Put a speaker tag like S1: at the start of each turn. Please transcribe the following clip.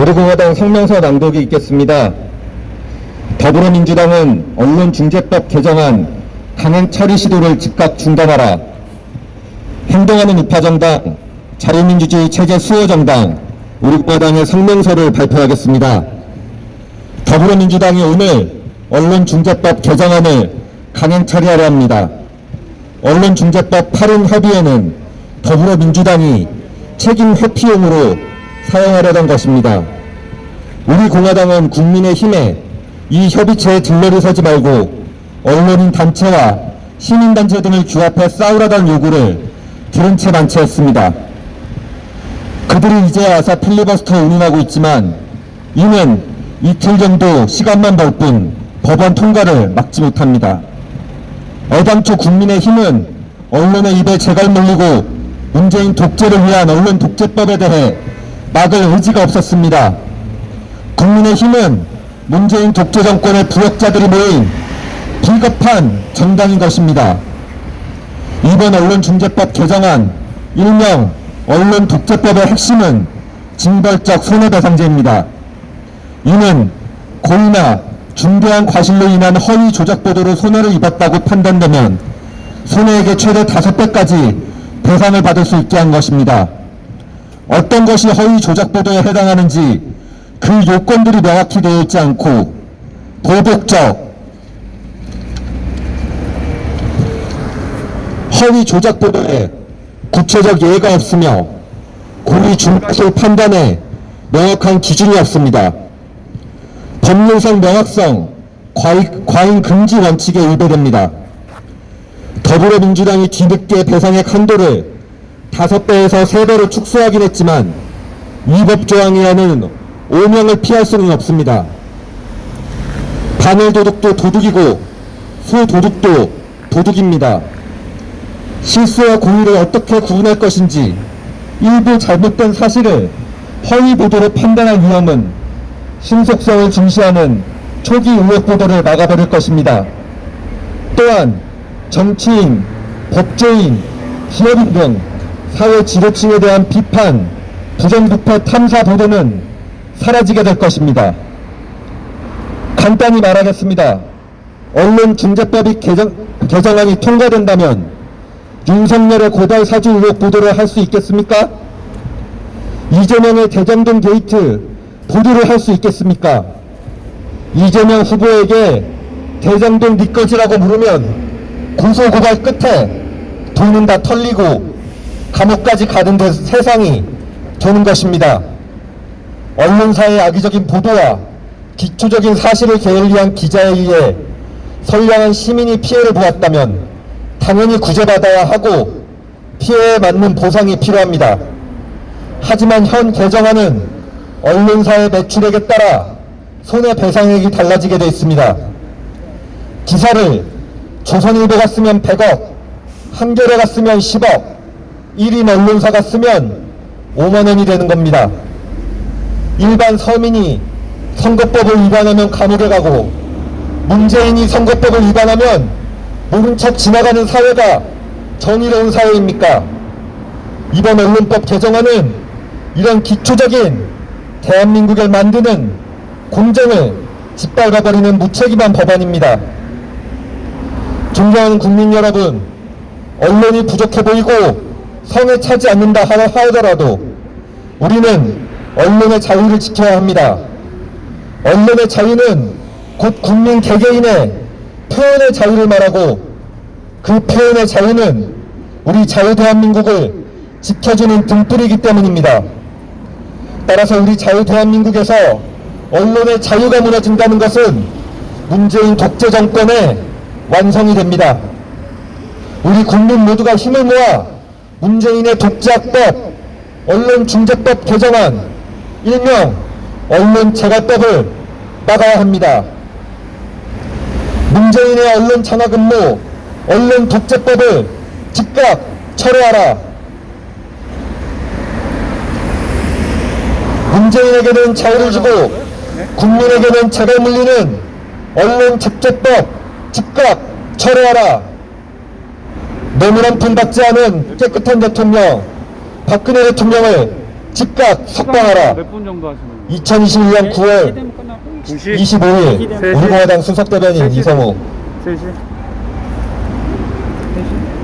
S1: 우리공화당 성명서 낭독이 있겠습니다. 더불어민주당은 언론중재법 개정안 강행 처리 시도를 즉각 중단하라. 행동하는 우파정당, 자유민주주의 체제 수호정당, 우리공화당의 성명서를 발표하겠습니다. 더불어민주당이 오늘 언론중재법 개정안을 강행 처리하려 합니다. 언론중재법 8인 협의회는 더불어민주당이 책임 회피용으로 사용하려던 것입니다. 우리 공화당은 국민의 힘에 이 협의체에 들러리 서지 말고 언론인 단체와 시민단체 등을 규합해 싸우라던 요구를 들은 채 만체했습니다. 그들이 이제 와서 필리버스터 운운하고 있지만 이는 이틀 정도 시간만 벌 뿐 법안 통과를 막지 못합니다. 애당초 국민의 힘은 언론의 입에 재갈 물리고 문재인 독재를 위한 언론 독재법에 대해 막을 의지가 없었습니다. 국민의 힘은 문재인 독재 정권의 부역자들이 모인 비겁한 정당인 것입니다. 이번 언론중재법 개정안 일명 언론 독재법의 핵심은 징벌적 손해배상제입니다. 이는 고의나 중대한 과실로 인한 허위 조작 보도로 손해를 입었다고 판단되면 손해액의 최대 5배까지 배상을 받을 수 있게 한 것입니다. 어떤 것이 허위 조작 보도에 해당하는지 그 요건들이 명확히 되어 있지 않고 보복적 허위 조작 보도에 구체적 예가 없으며 고의 중과실 판단에 명확한 기준이 없습니다. 법률상 명확성, 과잉, 과잉 금지 원칙에 위배됩니다. 더불어민주당이 뒤늦게 배상액 한도를 5배에서 3배로 축소하긴 했지만 이 법 조항이 하는 오명을 피할 수는 없습니다. 바늘 도둑도 도둑이고 소 도둑도 도둑입니다. 실수와 고의를 어떻게 구분할 것인지 일부 잘못된 사실을 허위 보도로 판단할 위험은 신속성을 중시하는 초기 의혹 보도를 막아버릴 것입니다. 또한 정치인, 법조인, 기업인 등 사회 지도층에 대한 비판, 부정부패 탐사 보도는 사라지게 될 것입니다. 간단히 말하겠습니다. 언론중재법이 개정, 개정안이 통과된다면 윤석열의 고발 사주 의혹 보도를 할 수 있겠습니까? 이재명의 대장동 게이트 보도를 할 수 있겠습니까? 이재명 후보에게 대장동 네 거지라고 물으면 고소고발 끝에 돈은 다 털리고 감옥까지 데 세상이 되는 것입니다. 언론사의 악의적인 보도와 기초적인 사실을 게을리한 기자에 의해 선량한 시민이 피해를 보았다면 당연히 구제받아야 하고 피해에 맞는 보상이 필요합니다. 하지만 현 개정안은 언론사의 매출액에 따라 손해배상액이 달라지게 되어 있습니다. 기사를 조선일보가 쓰면 100억, 한겨레가 쓰면 10억, 1인 언론사가 쓰면 5만원이 되는 겁니다. 일반 서민이 선거법을 위반하면 감옥에 가고 문재인이 선거법을 위반하면 모른 척 지나가는 사회가 정의로운 사회입니까? 이번 언론법 개정안은 이런 기초적인 대한민국을 만드는 공정을 짓밟아버리는 무책임한 법안입니다. 존경하는 국민 여러분, 언론이 부족해 보이고 성에 차지 않는다 하- 하더라도 우리는 언론의 자유를 지켜야 합니다. 언론의 자유는 곧 국민 개개인의 표현의 자유를 말하고 그 표현의 자유는 우리 자유 대한민국을 지켜주는 등불이기 때문입니다. 따라서 우리 자유 대한민국에서 언론의 자유가 무너진다는 것은 문재인 독재 정권의 완성이 됩니다. 우리 국민 모두가 힘을 모아 문재인의 독재학법, 언론중재법 개정안, 일명 언론재갈법을 막아야 합니다. 문재인의 언론 장악근무, 언론 독재법을 즉각 철회하라. 문재인에게는 자유를 주고 국민에게는 재발 물리는 언론 적재법 즉각 철회하라. 뇌물 한푼 받지 않은 깨끗한 대통령 박근혜 대통령을 즉각 석방하라.
S2: 몇 분 정도 하시는 거예요?
S1: 2021년 9월
S2: 2시
S1: 25일 우리 공화당 수석대변인 이성우
S2: 3시. 3시